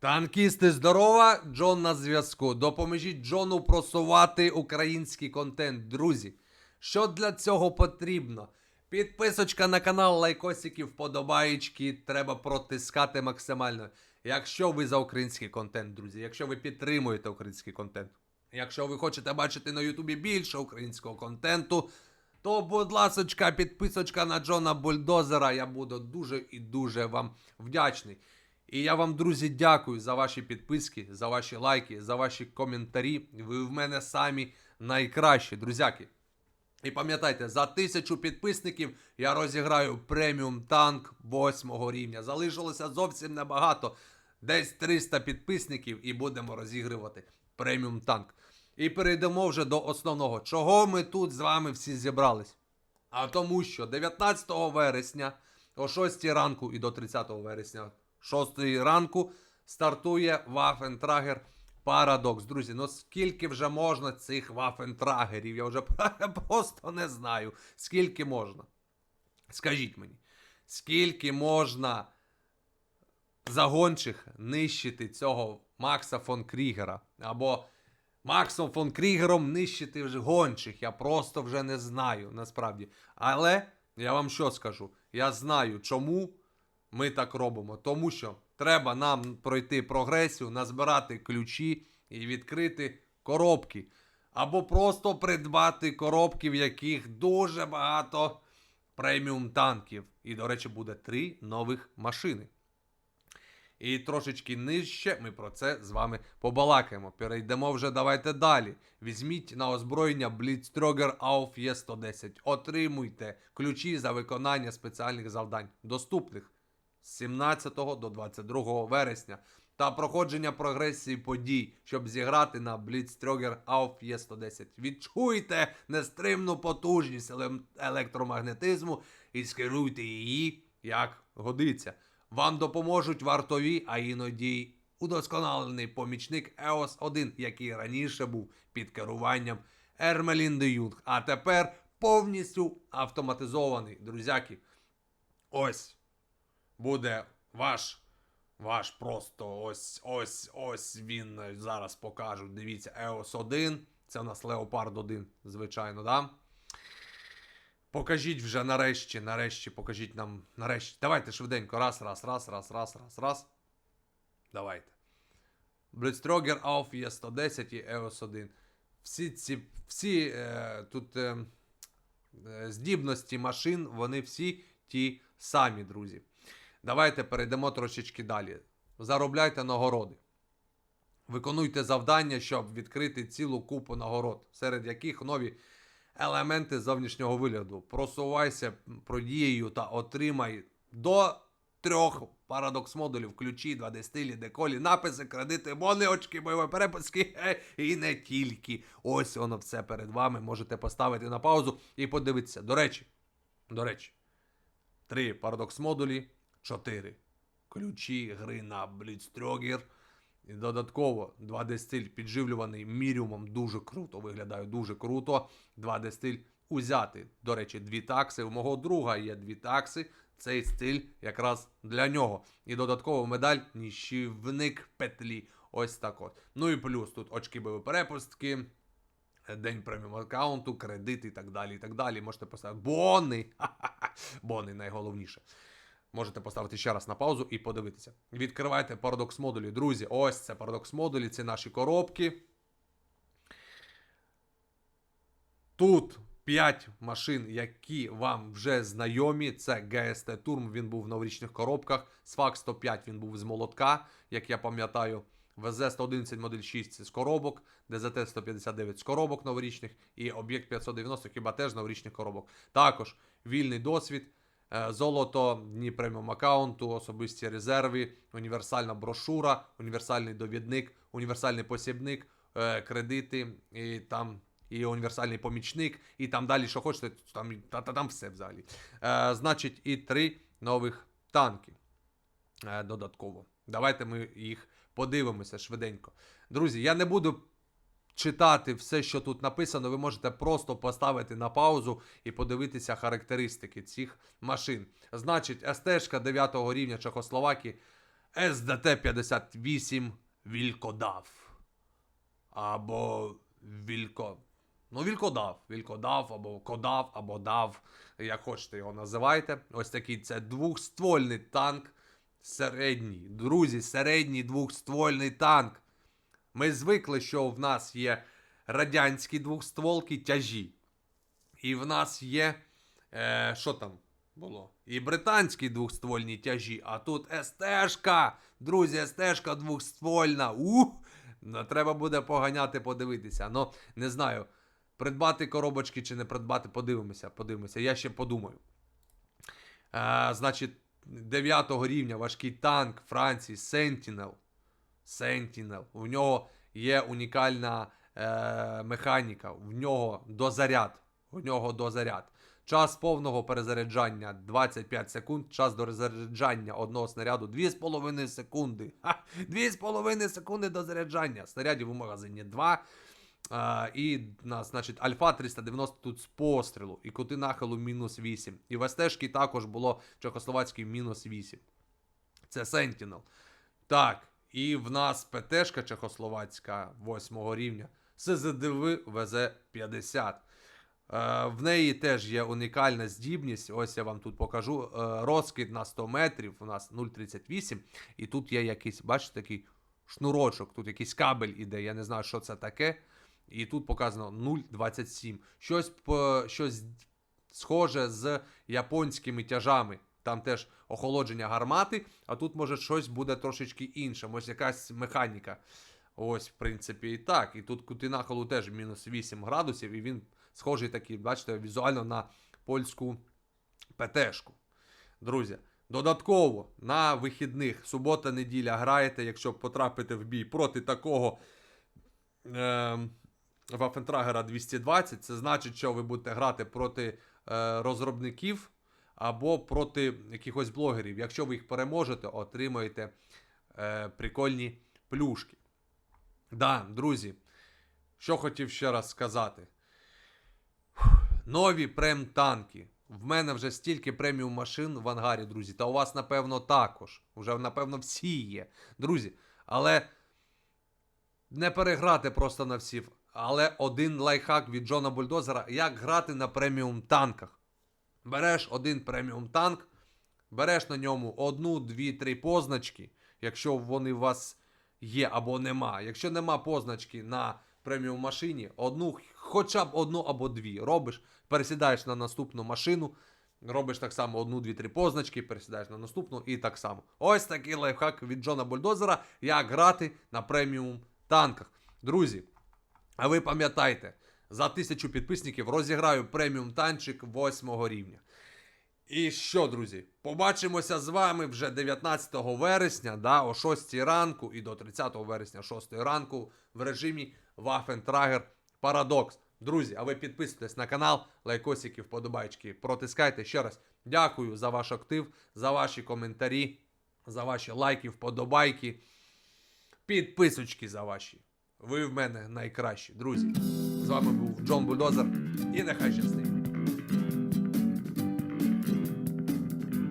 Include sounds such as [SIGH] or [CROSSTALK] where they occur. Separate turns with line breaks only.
Танкісти, здорова! Джон на зв'язку. Допоможіть Джону просувати український контент, друзі. Що для цього потрібно? Підписочка на канал, лайкосики, вподобаєчки треба протискати максимально. Якщо ви за український контент, друзі, якщо ви підтримуєте український контент, якщо ви хочете бачити на Ютубі більше українського контенту, то, будь ласочка, підписочка на Джона Бульдозера. Я буду дуже і дуже вам вдячний. І я вам, друзі, дякую за ваші підписки, за ваші лайки, за ваші коментарі. Ви в мене самі найкращі, друзяки. І пам'ятайте, за тисячу підписників я розіграю преміум танк 8 рівня. Залишилося зовсім небагато. Десь 300 підписників і будемо розігрувати преміум танк. І перейдемо вже до основного. Чого ми тут з вами всі зібрались? А тому що 19 вересня о 6 ранку і до 30 вересня 6 ранку стартує Waffentrager Paradox. Друзі, ну скільки вже можна цих Waffentragerів? Я вже [LAUGHS] просто не знаю. Скільки можна? Скажіть мені, скільки можна загончих нищити цього Макса фон Крігера? Або Максом фон Крігером нищити гончих. Я просто вже не знаю насправді. Але я вам що скажу? Я знаю, чому ми так робимо. Тому що треба нам пройти прогресію, назбирати ключі і відкрити коробки. Або просто придбати коробки, в яких дуже багато преміум танків. І, до речі, буде три нових машини. І трошечки нижче ми про це з вами побалакаємо. Перейдемо вже давайте далі. Візьміть на озброєння Blitztrigger AUF E110. Отримуйте ключі за виконання спеціальних завдань, доступних 17 до 22 вересня. Та проходження прогресії подій, щоб зіграти на Blitztrigger AUF E110. Відчуйте нестримну потужність електромагнетизму і скеруйте її як годиться. Вам допоможуть вартові, а іноді удосконалений помічник EOS 1, який раніше був під керуванням Ермелін де Юнг, а тепер повністю автоматизований. Друзяки, ось буде ваш. Ваш просто ось ось ось він зараз покажу. Дивіться, EOS 1. Це у нас Leopard 1, звичайно, да? Покажіть вже нарешті, нарешті, покажіть нам нарешті. Давайте швиденько. Раз, раз, раз, раз, раз, раз, раз. Давайте. Blitztrigger AUF є 110 і EOS 1. Всі ці всі е, тут е, е, здібності машин, вони всі ті самі, друзі. Давайте перейдемо трошечки далі. Заробляйте нагороди. Виконуйте завдання, щоб відкрити цілу купу нагород, серед яких нові елементи зовнішнього вигляду. Просувайся продією та отримай до трьох парадокс-модулів, ключі, два дестилі, деколі, написи, кредити, бони, очки, бойові переписки е, і не тільки. Ось воно все перед вами. Можете поставити на паузу і подивитися. До речі, до речі, три парадокс-модулі. 4 ключі гри на Бліцтрьогер. І додатково 2D стиль підживлюваний міріумом дуже круто. Виглядає дуже круто. 2D стиль узяти. До речі, дві такси. У мого друга є дві такси. Цей стиль якраз для нього. І додатково медаль ніщівник петлі. Ось так от. Ну і плюс тут очки бойові перепустки, день преміум аккаунту, кредит і так далі. і так далі. Можете поставити бони. Ха. [LAUGHS] Бони найголовніше. Можете поставити ще раз на паузу і подивитися. Відкривайте парадокс модулі. Друзі, ось це парадокс модулі, це наші коробки. Тут 5 машин, які вам вже знайомі. Це GST Turm, він був в новорічних коробках. Sfax 105 він був з молотка, як я пам'ятаю. ВЗ 111 модель 6 це з коробок, ДЗТ 159 з коробок новорічних і об'єкт 590 хіба теж новорічних коробок. Також вільний досвід. Е, Золото, дні преміум аккаунту, особисті резерви, універсальна брошура, універсальний довідник, універсальний посібник, е, кредити і там. І універсальний помічник, і там далі, що хочете, там, та, та, там все взагалі. Е, значить, і три нових танки е, додатково. Давайте ми їх подивимося швиденько. Друзі, я не буду читати все, що тут написано, ви можете просто поставити на паузу і подивитися характеристики цих машин. Значить, СТ 9 рівня Чехословакії СДТ-58 Вількодав. Або Вілько. Ну, Вількодав. Вількодав, або Кодав, або Дав. Як хочете його називайте. Ось такий це двохствольний танк. Середній. Друзі, середній двохствольний танк. Ми звикли, що в нас є радянські двохстволки тяжі. І в нас є. Е, що там було? І британські двохствольні тяжі. А тут СТшка. Друзі, СТшка двохствольна. Ух! Треба буде поганяти, подивитися. Ну, не знаю, придбати коробочки чи не придбати, подивимося. Подивимося. Я ще подумаю. Е, значить, 9 рівня важкий танк Франції Sentinel. Sentinel. У нього є унікальна е, механіка, в нього дозаряд. У нього дозаряд. Час повного перезаряджання 25 секунд. Час до розряджання одного снаряду 2,5 секунди. Ха! 2,5 секунди до заряджання. Снарядів у магазині 2. А, і на, значить, Альфа 390 тут з пострілу. І кути нахилу мінус 8. І в СТшки також було Чехословацький мінус 8. Це Sentinel. Так, і в нас ПТшка Чехословацька 8 рівня. СЗДВ ВЗ-50. Е, в неї теж є унікальна здібність. Ось я вам тут покажу. Е, розкид на 100 метрів. У нас 0,38. І тут є якийсь, бачите, такий шнурочок. Тут якийсь кабель іде. Я не знаю, що це таке. І тут показано 0,27. Щось, щось схоже з японськими тяжами. Там теж охолодження гармати, а тут, може, щось буде трошечки інше. Ось якась механіка. Ось, в принципі, і так. І тут кути нахилу теж мінус 8 градусів, і він схожий такий, бачите, візуально на польську ПТшку. Друзі, додатково на вихідних субота-неділя граєте, якщо потрапите в бій проти такого. Е- Вафентрагера 220, це значить, що ви будете грати проти е, розробників або проти якихось блогерів. Якщо ви їх переможете, отримаєте е, прикольні плюшки. Да, друзі, що хотів ще раз сказати. Нові прем-танки. В мене вже стільки преміум машин в ангарі, друзі. Та у вас, напевно, також. Уже, напевно, всі є. Друзі, але не переграти просто на всі. Але один лайфхак від Джона Бульдозера, як грати на преміум танках. Береш один преміум танк, береш на ньому одну, дві, три позначки, якщо вони у вас є або нема. Якщо нема позначки на преміум машині, одну, хоча б одну або дві робиш, пересідаєш на наступну машину, робиш так само одну, дві, три позначки, пересідаєш на наступну і так само. Ось такий лайфхак від Джона Бульдозера, як грати на преміум танках. Друзі. А ви пам'ятайте, за тисячу підписників розіграю преміум танчик 8 рівня. І що, друзі, побачимося з вами вже 19 вересня, да, о 6 ранку і до 30 вересня 6 ранку в режимі Waffentrager Paradox. Друзі, а ви підписуйтесь на канал, лайкосики, вподобайки, протискайте ще раз. Дякую за ваш актив, за ваші коментарі, за ваші лайки, вподобайки, підписочки за ваші. Ви в мене найкращі, друзі. З вами був Джон Бульдозер і нехай щастить.